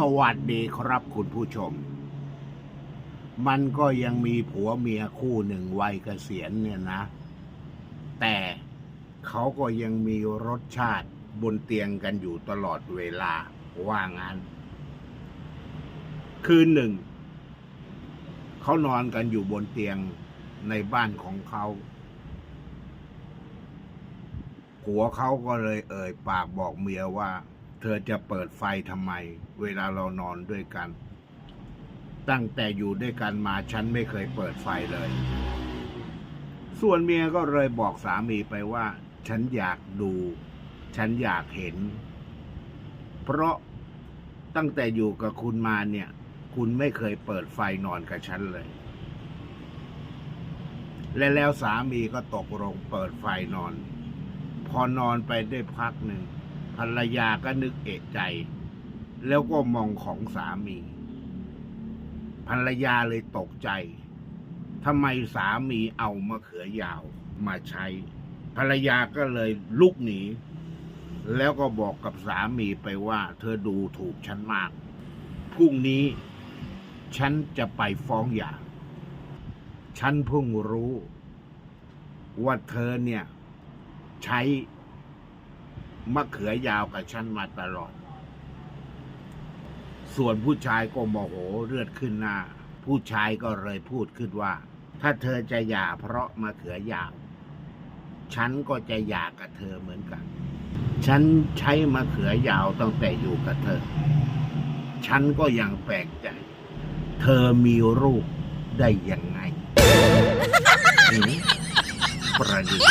สวัสดีครับคุณผู้ชม มันก็ยังมีผัวเมียคู่หนึ่งวัยเกษียณเนี่ยนะ แต่เขาก็ยังมีรสชาติบนเตียงกันอยู่ตลอดเวลาว่างั้น คืนหนึ่ง เขานอนกันอยู่บนเตียงในบ้านของเขาผัวเขาก็เลยเอ่ยปากบอกเมียว่า เธอจะเปิดไฟทำไม เวลาเรานอนด้วยกัน ตั้งแต่อยู่ด้วยกันมาฉันไม่เคยเปิดไฟเลย ส่วนเมียก็เลยบอกสามีไปว่า ฉันอยากดู ฉันอยากเห็น เพราะตั้งแต่อยู่กับคุณมาเนี่ย คุณไม่เคยเปิดไฟนอนกับฉันเลย และแล้วสามีก็ตกลงเปิดไฟนอน พอนอนไปได้พักหนึ่ง ภรรยาก็นึกเอะใจ แล้วก็มองของสามี ภรรยาเลยตกใจทำไมสามีเอามะเขือยาวมาใช้ ภรรยาก็เลยลุกหนี แล้วก็บอกกับสามีไปว่า เธอดูถูกฉันมากพรุ่งนี้ฉันจะไปฟ้องหย่า ฉันเพิ่งรู้ ว่าเธอเนี่ย ใช้ มะเขือยาวกับฉันมาตลอด ส่วนผู้ชายก็โมโหเลือดขึ้นหน้า ผู้ชายก็เลยพูดขึ้นว่า ถ้าเธอจะหย่าเพราะมะเขือยาว ฉันก็จะหย่ากับเธอเหมือนกัน ฉันใช้มะเขือยาวตั้งแต่อยู่กับเธอ ฉันก็ยังแปลกใจ เธอมีรูปได้ยังไงหือประดิษฐ์